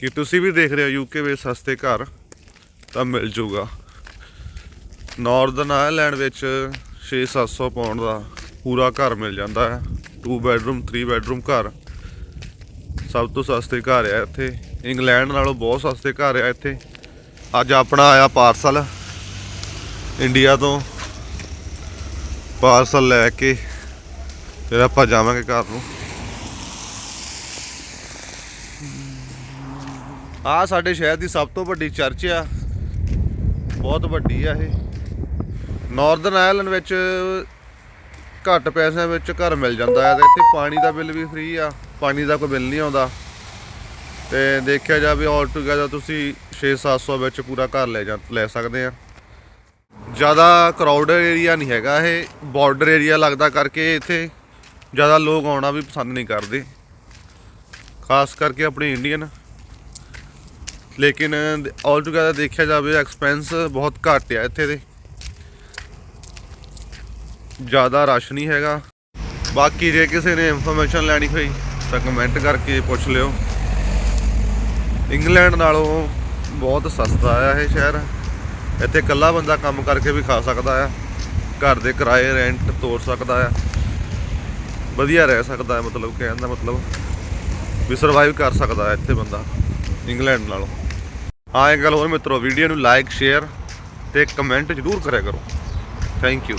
ਕਿ ਤੁਸੀਂ ਵੀ ਦੇਖ ਰਹੇ ਹੋ ਯੂਕੇ ਵਿੱਚ ਸਸਤੇ ਘਰ, ਤਾਂ ਮਿਲ ਜੂਗਾ। ਨਾਰਦਰਨ ਆਇਰਲੈਂਡ ਵਿੱਚ 6-700 ਪਾਉਂਡ ਦਾ ਪੂਰਾ ਘਰ ਮਿਲ ਜਾਂਦਾ ਹੈ। 2 ਬੈਡਰੂਮ 3 ਬੈਡਰੂਮ ਘਰ। ਸਭ ਤੋਂ ਸਸਤੇ ਘਰ ਆ ਇੱਥੇ। ਇੰਗਲੈਂਡ ਨਾਲੋਂ ਬਹੁਤ ਸਸਤੇ ਘਰ ਆ ਇੱਥੇ। ਅੱਜ ਆਪਣਾ ਆਇਆ ਪਾਰਸਲ ਇੰਡੀਆ ਤੋਂ ਪਾਰਸਲ ਲੈ ਕੇ ਫਿਰ ਆਪਾਂ ਜਾਵਾਂਗੇ ਘਰ ਨੂੰ। ਆ ਸਾਡੇ ਸ਼ਹਿਰ ਦੀ ਸਭ ਤੋਂ ਵੱਡੀ ਚਰਚ ਆ। ਬਹੁਤ ਵੱਡੀ ਆ ਇਹ। ਨਾਰਦਰਨ ਆਇਰਲੈਂਡ ਵਿੱਚ ਘੱਟ ਪੈਸਿਆਂ ਵਿੱਚ ਘਰ ਮਿਲ ਜਾਂਦਾ ਹੈ ਤੇ ਇੱਥੇ ਪਾਣੀ ਦਾ ਬਿੱਲ ਵੀ ਫ੍ਰੀ ਆ। ਪਾਣੀ ਦਾ ਕੋਈ ਬਿੱਲ ਨਹੀਂ ਆਉਂਦਾ। ਤੇ ਦੇਖਿਆ ਜਾਵੇ ਆਲ ਟੂਗੇਦਰ ਤੁਸੀਂ 6-700 ਵਿੱਚ ਪੂਰਾ ਘਰ ਲੈ ਜਾ, ਲੈ ਸਕਦੇ ਆ। ਜ਼ਿਆਦਾ ਕਰਾਊਡਡ ਏਰੀਆ ਨਹੀਂ ਹੈਗਾ ਇਹ। ਬਾਰਡਰ ਏਰੀਆ ਲੱਗਦਾ ਕਰਕੇ ਇੱਥੇ ਜ਼ਿਆਦਾ ਲੋਕ ਆਉਣਾ ਵੀ ਪਸੰਦ ਨਹੀਂ ਕਰਦੇ। ਖਾਸ ਕਰਕੇ ਆਪਣੇ ਇੰਡੀਅਨ ਲੇਕਿਨ ਆਲ ਟੂਗੇਦਰ ਦੇਖਿਆ ਜਾਵੇ ਐਕਸਪੈਂਸ ਬਹੁਤ ਘੱਟ ਆ ਇੱਥੇ ਦੇ। ਜ਼ਿਆਦਾ ਰਸ਼ ਨਹੀਂ ਹੈਗਾ। ਬਾਕੀ ਜੇ ਕਿਸੇ ਨੇ ਇਨਫੋਰਮੇਸ਼ਨ ਲੈਣੀ ਹੋਈ, ਤਾਂ ਕਮੈਂਟ ਕਰਕੇ ਪੁੱਛ ਲਿਓ। ਇੰਗਲੈਂਡ ਨਾਲੋਂ ਬਹੁਤ ਸਸਤਾ ਆ ਇਹ ਸ਼ਹਿਰ। ਇੱਥੇ ਇਕੱਲਾ ਬੰਦਾ ਕੰਮ ਕਰਕੇ ਵੀ ਖਾ ਸਕਦਾ ਆ। ਘਰ ਦੇ ਕਿਰਾਏ ਰੈਂਟ ਤੋਰ ਸਕਦਾ ਆ। ਵਧੀਆ ਰਹਿ ਸਕਦਾ ਮਤਲਬ ਕਹਿਣ ਦਾ ਮਤਲਬ। ਵੀ ਸਰਵਾਈਵ ਕਰ ਸਕਦਾ ਇੱਥੇ ਬੰਦਾ ਇੰਗਲੈਂਡ ਨਾਲੋਂ। ਹਾਂ ਇੱਕ ਗੱਲ ਹੋਰ ਮਿੱਤਰੋ ਵੀਡੀਓ ਨੂੰ ਲਾਈਕ ਸ਼ੇਅਰ ਤੇ ਕਮੈਂਟ ਜ਼ਰੂਰ ਕਰਿਆ ਕਰੋ। Thank you